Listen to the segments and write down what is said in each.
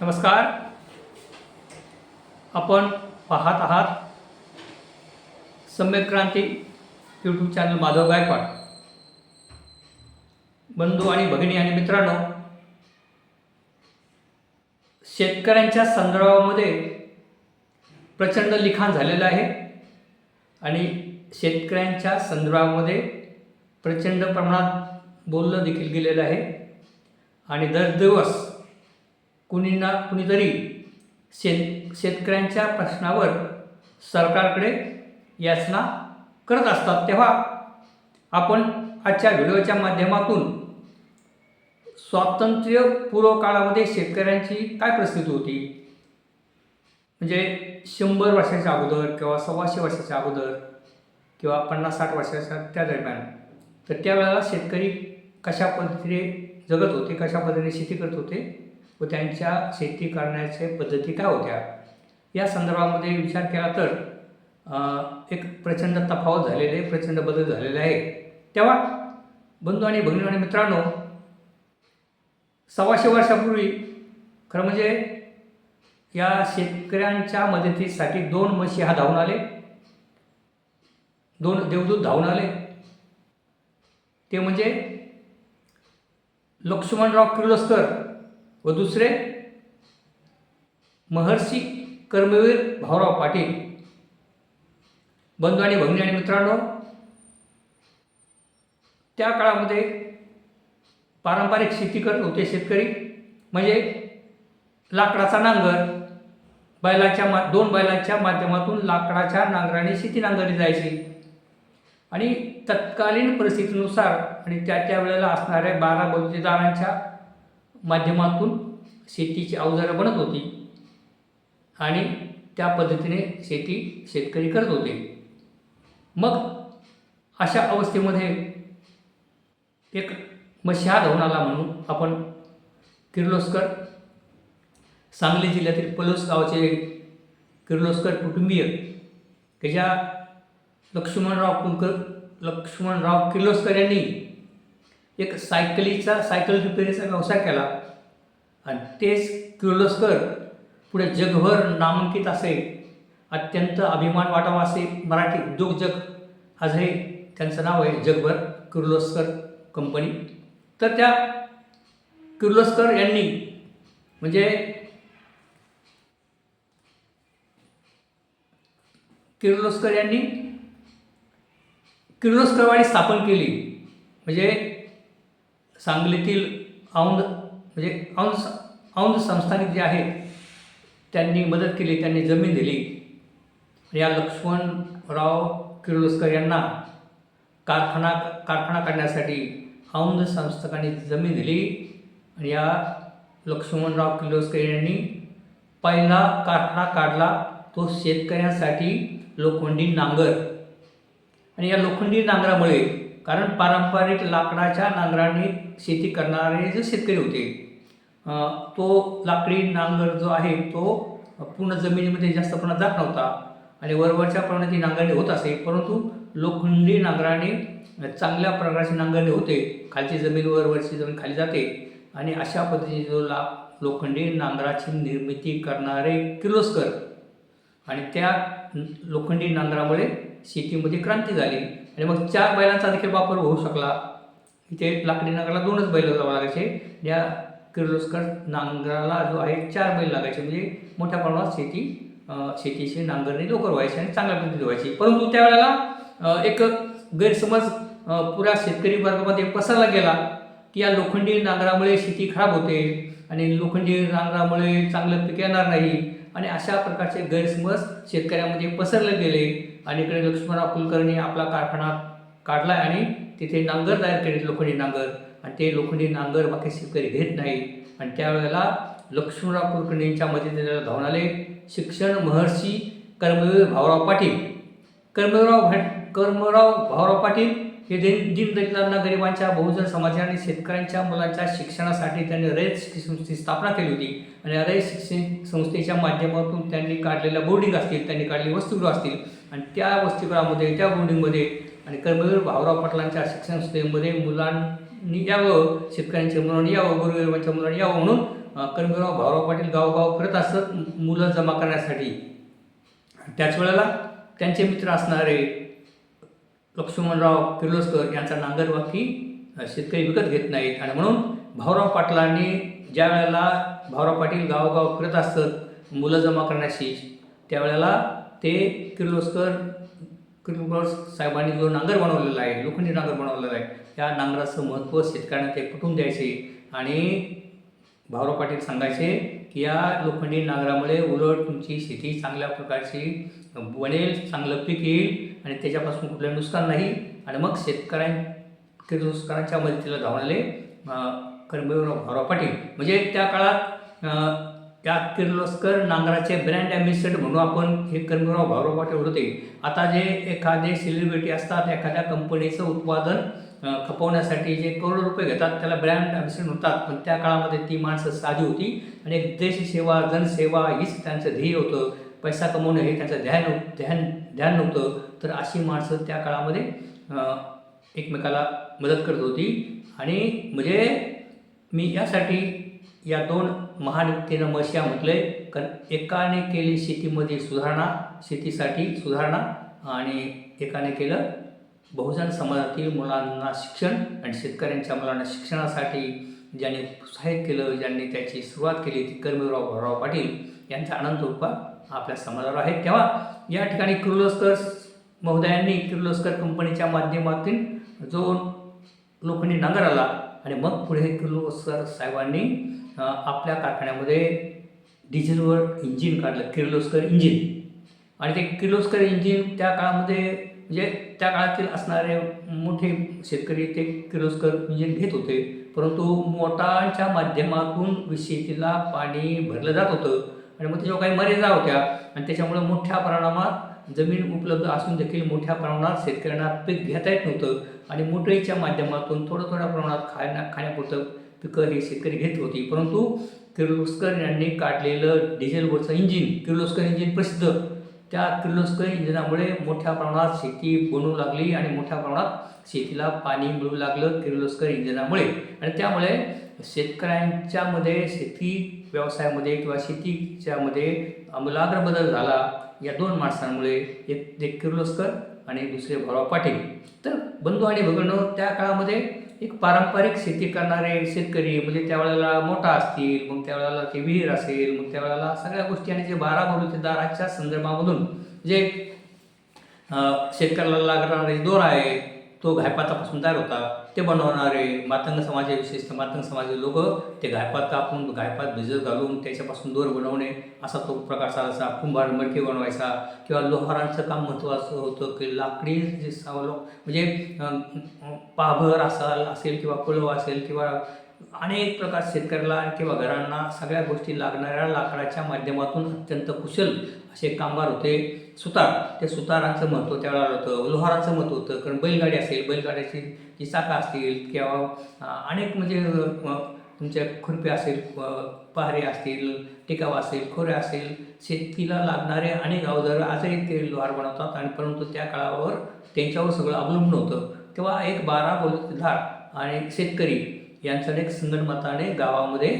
नमस्कार. आपण पाहत आहात सम्यक क्रांती यूट्यूब चॅनल माधव गायकवाड. बंधू आणि भगिनी आणि मित्रांनो शेतकऱ्यांच्या संदर्भामध्ये प्रचंड लिखाण झालेलं आहे आणि शेतकऱ्यांच्या संदर्भामध्ये प्रचंड प्रमाणात बोललं देखील गेलेलं आहे. आणि दर दिवस कुणी ना कुणीतरी शेत शेतकऱ्यांच्या प्रश्नावर सरकारकडे याचना करत असतात. तेव्हा आपण आजच्या व्हिडिओच्या माध्यमातून स्वातंत्र्यपूर्व काळामध्ये शेतकऱ्यांची काय परिस्थिती होती? म्हणजे शंभर वर्षाच्या अगोदर किंवा सव्वाशे वर्षाच्या अगोदर किंवा पन्नास साठ वर्षाच्या त्या दरम्यान तर त्यावेळेला शेतकरी कशा पद्धतीने जगत होते कशा पद्धतीने शेती करत होते? व त्यांच्या शेती करण्याच्या पद्धती काय होत्या? या संदर्भामध्ये विचार केला तर एक प्रचंड तफावत झालेले आहे प्रचंड बदल झालेले आहे. तेव्हा बंधू आणि भगिनी आणि मित्रांनो सव्वाशे वर्षापूर्वी खरं म्हणजे या शेतकऱ्यांच्या मदतीसाठी दोन म्हशी हा धावून आले. दोन देवदूत धावून आले. ते म्हणजे लक्ष्मणराव किर्लोस्कर व दुसरे महर्षी कर्मवीर भाऊराव पाटील. बंधू आणि भगिनी आणि मित्रांनो त्या काळामध्ये पारंपरिक शेती करत होते शेतकरी. म्हणजे लाकडाचा नांगर बैलाच्या मा दोन बैलांच्या माध्यमातून लाकडाच्या नांगराने शेती नांगरली जायची. आणि तत्कालीन परिस्थितीनुसार आणि त्या त्या वेळेला असणाऱ्या बारा बलुतेदारांच्या माध्यमातून शेतीची अवजारं बनत होती आणि त्या पद्धतीने शेती शेतकरी करत होते. मग अशा अवस्थेमध्ये एक मशाहा होऊन आला म्हणून आपण किर्लोस्कर सांगली जिल्ह्यातील पलोस गावचे किर्लोस्कर कुटुंबीय की ज्या लक्ष्मणराव कुलकर लक्ष्मणराव किर्लोस्कर यांनी एक सायकलीचा सायकल रिपेरीचा व्यवसाय केला. आणि तेच किर्लोस्कर पुढे जगभर नामांकित असे अत्यंत अभिमान वाटावा असे मराठी उद्योग जग आजही त्यांचं नाव आहे जगभर किर्लोस्कर कंपनी. तर त्या किर्लोस्कर यांनी म्हणजे किर्लोस्कर यांनी किर्लोस्करवाडी स्थापन केली. म्हणजे सांगलीतील औंध म्हणजे औंध औंध संस्थानिक जे आहेत त्यांनी मदत केली त्यांनी जमीन दिली. या लक्ष्मणराव किर्लोस्कर यांना कारखाना कारखाना काढण्यासाठी औंध संस्थकांनी जमीन दिली. आणि या लक्ष्मणराव किर्लोस्कर यांनी पहिला कारखाना काढला तो शेतकऱ्यांसाठी लोखंडी नांगर. आणि या लोखंडी नांगरामुळे कारण पारंपरिक लाकडाच्या नांगराने शेती करणारे जे शेतकरी होते तो लाकडी नांगर जो आहे तो पूर्ण जमिनीमध्ये जास्त प्रमाणात जात नव्हता आणि वरवरच्या प्रमाणात ती नांगरणी होत असे. परंतु लोखंडी नांगराने चांगल्या प्रकारची नांगरणी होते. खालची जमीन वरवरची जमीन खाली जाते आणि अशा पद्धतीने जो ला लोखंडी नांगराची निर्मिती करणारे किर्लोस्कर आणि त्या लोखंडी नांगरामुळे शेतीमध्ये क्रांती झाली. आणि मग चार बैलांचा देखील वापर होऊ शकला. इथे लाकडी नांगराला दोनच बैल जावं लागायचे. या किर्लोस्कर नांगराला जो आहे चार बैल लागायचे. म्हणजे मोठ्या प्रमाणात शेती अं, शेतीची नांगरणी लवकर व्हायची आणि चांगल्या पद्धतीने व्हायची. परंतु त्यावेळेला एक गैरसमज पुऱ्या शेतकरी वर्गामध्ये पसरला गेला की या लोखंडी नांगरामुळे शेती खराब होते आणि लोखंडी नांगरामुळे चांगलं पीक येणार नाही. आणि अशा प्रकारचे गैरसमज शेतकऱ्यामध्ये पसरले गेले. आणि इकडे लक्ष्मणराव कुलकर्णी आपला कारखाना काढला आणि तिथे नांगर तयार केले लोखंडी नांगर. आणि ते लोखंडी नांगर बाकी शेतकरी घेत नाही आणि त्यावेळेला लक्ष्मणराव कुलकर्णींच्या मदतीने धावून आले शिक्षण महर्षी कर्मवीर भाऊराव पाटील. कर्मराव भा कर्मराव भाऊराव पाटील हे दिन दीनदलितांना गरिबांच्या बहुजन समाज आणि शेतकऱ्यांच्या मुलांच्या शिक्षणासाठी त्यांनी रयत शिक्षण संस्थेची स्थापना केली होती. आणि रयत शिक्षण संस्थेच्या माध्यमातून त्यांनी काढलेल्या बोर्डिंग असतील त्यांनी काढलेली वस्तुगृह असतील. आणि त्या वस्तुगृहामध्ये त्या बोर्डिंगमध्ये आणि कर्मवीर भाऊराव पाटलांच्या शिक्षण संस्थेमध्ये मुलांनी यावं शेतकऱ्यांच्या मुलांनी यावं गोरगरिबांच्या मुलांनी यावं म्हणून कर्मवीरराव भाऊराव पाटील गावोगाव फिरत असत मुलं जमा करण्यासाठी. त्याच वेळेला त्यांचे मित्र असणारे लक्ष्मणराव किर्लोस्कर यांचा नांगरवाकी शेतकरी विकत घेत नाहीत. आणि म्हणून भाऊराव पाटलांनी ज्या वेळेला भाऊराव पाटील गावोगाव फिरत असतात मुलं जमा करण्याशी त्यावेळेला ते किर्लोस्कर किर्लोस्कर साहेबांनी जो नांगर बनवलेला आहे लोखंडी नांगर बनवलेला आहे त्या नांगराचं महत्त्व शेतकऱ्यांना ते पटवून द्यायचे. आणि भाऊराव पाटील सांगायचे की या लोखंडी नांगरामुळे उलट तुमची शेती चांगल्या प्रकारची बनेल चांगलं पीक येईल आणि त्याच्यापासून कुठलं नुकसान नाही. आणि मग शेतकऱ्यां नुकसानाच्या मदतीला धावलेले कर्मवीरराव भाऊराव पाटील. म्हणजे त्या काळात त्या किर्लोस्कर नांगराचे ब्रँड ॲम्बेसिडर म्हणून आपण हे कर्मवीरराव भाऊराव पाटील होते. आता जे एखादे सेलिब्रिटी असतात एखाद्या कंपनीचं उत्पादन खपवण्यासाठी जे करोडो रुपये घेतात त्याला ब्रँड ॲम्बेसिडर म्हणतात. पण त्या काळामध्ये ती माणसं साधी होती आणि एक देशसेवा जनसेवा हीच त्यांचं ध्येय होतं. पैसा कमवणं हे त्यांचं ध्यान ध्यान ध्यान नव्हतं. तर अशी माणसं त्या काळामध्ये एकमेकाला मदत करत होती. आणि म्हणजे मी यासाठी या दोन महान व्यक्तीनं मशिया म्हटलंय कारण एकाने केली शेतीमध्ये सुधारणा शेतीसाठी सुधारणा आणि एकाने केलं बहुजन समाजातील मुलांना शिक्षण आणि शेतकऱ्यांच्या मुलांना शिक्षणासाठी ज्यांनी प्रोत्साहित केलं ज्यांनी त्याची सुरुवात केली ती कर्मवीरराव भाऊराव पाटील यांचा आनंद रूपा आपल्या समाजावर आहे. तेव्हा या ठिकाणी किर्लोस्कर महोदयांनी किर्लोस्कर कंपनीच्या माध्यमातून जो लोखंडी नांगर आला आणि मग पुढे किर्लोस्कर साहेबांनी आपल्या कारखान्यामध्ये डिझेलवर इंजिन काढलं किर्लोस्कर इंजिन. आणि ते किर्लोस्कर इंजिन त्या काळामध्ये म्हणजे त्या काळातील असणारे मोठे शेतकरी ते किर्लोस्कर इंजिन घेत होते. परंतु मोटारच्या माध्यमातून शेतीला पाणी भरलं जात होतं. आणि मग त्याच्यावर काही मर्यादा होत्या. आणि त्याच्यामुळे मोठ्या प्रमाणात जमीन उपलब्ध असून देखील मोठ्या प्रमाणात शेतकऱ्यांना पीक घेता येत नव्हतं आणि मोटरीच्या माध्यमातून थोडं थोड्या प्रमाणात खाण्या खाण्यापुरतं पिकं हे शेतकरी घेत होती. परंतु किर्लोस्कर यांनी काढलेलं डिझेलवरचं इंजिन किर्लोस्कर इंजिन प्रसिद्ध. त्या किर्लोस्कर इंजिनामुळे मोठ्या प्रमाणात शेती बनू लागली आणि मोठ्या प्रमाणात शेतीला पाणी मिळू लागलं किर्लोस्कर इंजिनामुळे. आणि त्यामुळे शेतकऱ्यांच्यामध्ये शेती व्यवसायामध्ये किंवा शेतीच्यामध्ये आमूलाग्र बदल झाला. या दोन माणसांमुळे एक एक किर्लोस्कर आणि दुसरे भाऊराव पाटील. तर बंधू आणि भगिनं त्या काळामध्ये एक पारंपरिक शेती करणारे शेतकरी म्हणजे त्यावेळेला मोठा असतील मग त्यावेळेला ते विहीर असेल मग त्यावेळेला सगळ्या गोष्टी आणि जे बारा बलुतेदाराच्या संदर्भामधून जे शेतकऱ्याला लागणारे दोर आहे तो घायपातापासून तयार होता. ते बनवणारे मातंग समाजाचे विशेषतः मातंग समाजाचे लोक ते गायपात कापून गायपात भिजत घालून त्याच्यापासून दोर बनवणे असा तो प्रकार चालायचा कुंभार मडके बनवायचा किंवा लोहारांचं काम महत्त्वाचं होतं की लाकडी जे सावलो म्हणजे पाभर असाल असेल किंवा कुळव असेल किंवा अनेक प्रकार शेतकऱ्याला किंवा घरांना सगळ्या गोष्टी लागणाऱ्या लाकडाच्या माध्यमातून अत्यंत कुशल असे कामगार होते. सुतार. त्या सुतारांचं महत्त्व त्यावेळेला होतं लोहारांचं महत्त्व होतं. कारण बैलगाडी असेल बैलगाड्याची जी चाका असतील किंवा अनेक म्हणजे तुमच्या खुरपे असेल पहारे असतील टिकाव असेल खोऱ्या असेल शेतीला लागणारे अनेक अवजार आजही ते लोहार बनवतात आणि परंतु त्या काळावर त्यांच्यावर सगळं अवलंबून होतं. तेव्हा एक बारा बलुतेदार आणि शेतकरी यांचं एक संगणमताने गावामध्ये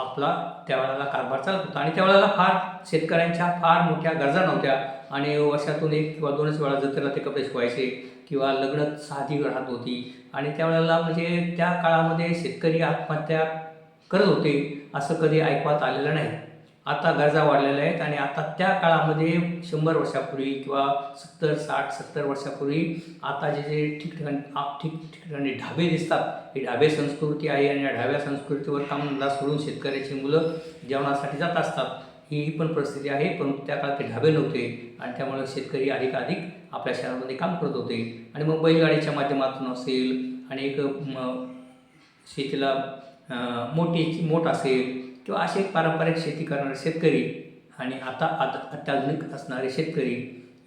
आपला त्यावेळेला कारभार चालत होता. आणि त्यावेळेला फार शेतकऱ्यांच्या फार मोठ्या गरजा नव्हत्या. आणि वर्षातून एक किंवा दोनच वेळा जत्रेला ते कपडे शिवायचे किंवा लग्न साधी राहत होती. आणि त्यावेळेला म्हणजे त्या काळामध्ये शेतकरी आत्महत्या करत होते असं कधी ऐकवात आलेलं नाही. आता गरजा वाढलेल्या आहेत आणि आता त्या काळामध्ये शंभर वर्षापूर्वी किंवा सत्तर साठ सत्तर वर्षापूर्वी आता जे जे ठिकठिकाणी आ- ठिकठिकाणी ढाबे दिसतात ही ढाबे संस्कृती आहे आणि या ढाब्या संस्कृतीवर कामधंदा सोडून शेतकऱ्याची मुलं जेवणासाठी जात असतात ही पण परिस्थिती आहे. परंतु त्या काळात ते ढाबे नव्हते आणि त्यामुळे शेतकरी अधिकाधिक आपल्या शहरामध्ये काम करत होते. आणि मग बैलगाडीच्या माध्यमातून असेल आणि एक शेतीला मोठी मोठ असेल किंवा असे एक पारंपरिक शेती करणारे शेतकरी आणि आता आता अत्याधुनिक असणारे शेतकरी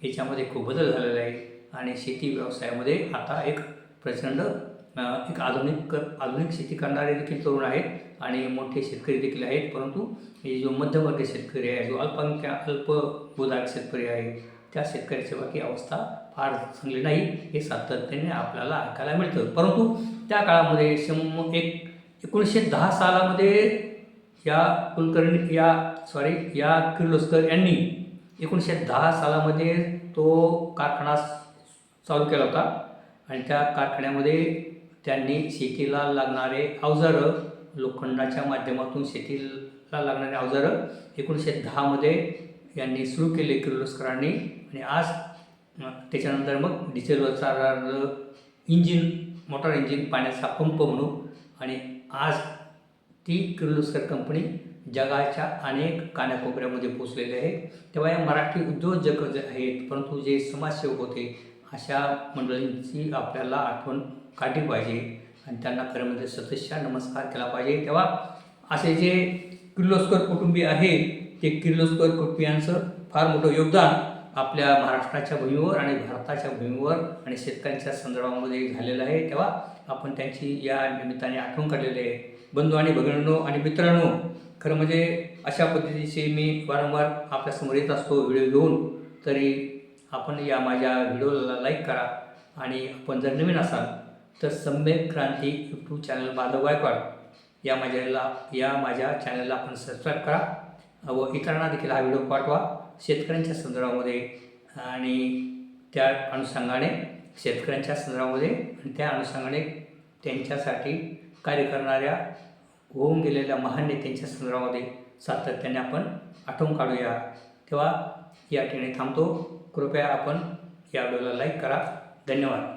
याच्यामध्ये खूप बदल झालेला आहे. आणि शेती व्यवसायामध्ये आता एक प्रचंड एक आधुनिक आधुनिक शेती करणारे देखील तरुण आहेत आणि मोठे शेतकरी देखील आहेत. परंतु हे जो मध्यमवर्गीय शेतकरी आहे जो अल्पसंख्या अल्पभूधारक शेतकरी आहे त्या शेतकऱ्याची बाकी अवस्था फार चांगली नाही हे सातत्याने आपल्याला ऐकायला मिळतं. परंतु त्या काळामध्ये शं एक एकोणीसशे दहा सालामध्ये या कुलकर्णी या सॉरी या किर्लोस्कर यांनी एकोणीसशे दहा सालामध्ये तो कारखाना चालू केला होता. आणि त्या कारखान्यामध्ये त्यांनी शेतीला लागणारे अवजारं लोखंडाच्या माध्यमातून शेतीला लागणारे अवजारं एकोणीसशे दहामध्ये यांनी सुरू केले किर्लोस्करांनी. आणि आज त्याच्यानंतर मग डिझेलवर चालणारं इंजिन मोटार इंजिन पाण्याचा पंप म्हणून. आणि आज ती किर्लोस्कर कंपनी जगाच्या अनेक कानाकोपऱ्यामध्ये पोचलेली आहे. तेव्हा या मराठी उद्योजक जे आहेत परंतु जे समाजसेवक होते अशा मंडळींची आपल्याला आठवण काढली पाहिजे आणि त्यांना खरं म्हणजे सतशा नमस्कार केला पाहिजे. तेव्हा असे जे किर्लोस्कर कुटुंबीय आहे ते किर्लोस्कर कुटुंबियांचं फार मोठं योगदान आपल्या महाराष्ट्राच्या भूमीवर आणि भारताच्या भूमीवर आणि शेतकऱ्यांच्या संदर्भामध्ये झालेलं आहे तेव्हा आपण त्यांची या निमित्ताने आठवण काढलेली आहे. बंधू आणि भगिनींनो आणि मित्रांनो खरं म्हणजे अशा पद्धतीचे मी वारंवार आपल्यासमोर येत असतो व्हिडिओ घेऊन. तरी आपण या माझ्या व्हिडिओला लाईक करा आणि आपण जर नवीन असाल तर सम्यक क्रांती यूट्यूब चॅनल माधव गायकवाड या माझ्याला या माझ्या चॅनलला आपण सबस्क्राईब करा. व इतरांना देखील हा व्हिडिओ पाठवा. शेतकऱ्यांच्या संदर्भामध्ये आणि त्या अनुषंगाने शेतकऱ्यांच्या संदर्भामध्ये आणि त्या अनुषंगाने त्यांच्यासाठी कार्य करणाऱ्या होऊन गेलेल्या महान नेत्यांच्या संदर्भामध्ये सातत्याने आपण आठवण काढूया. तेव्हा या ठिकाणी थांबतो. कृपया आपण या व्हिडिओला लाईक करा. धन्यवाद.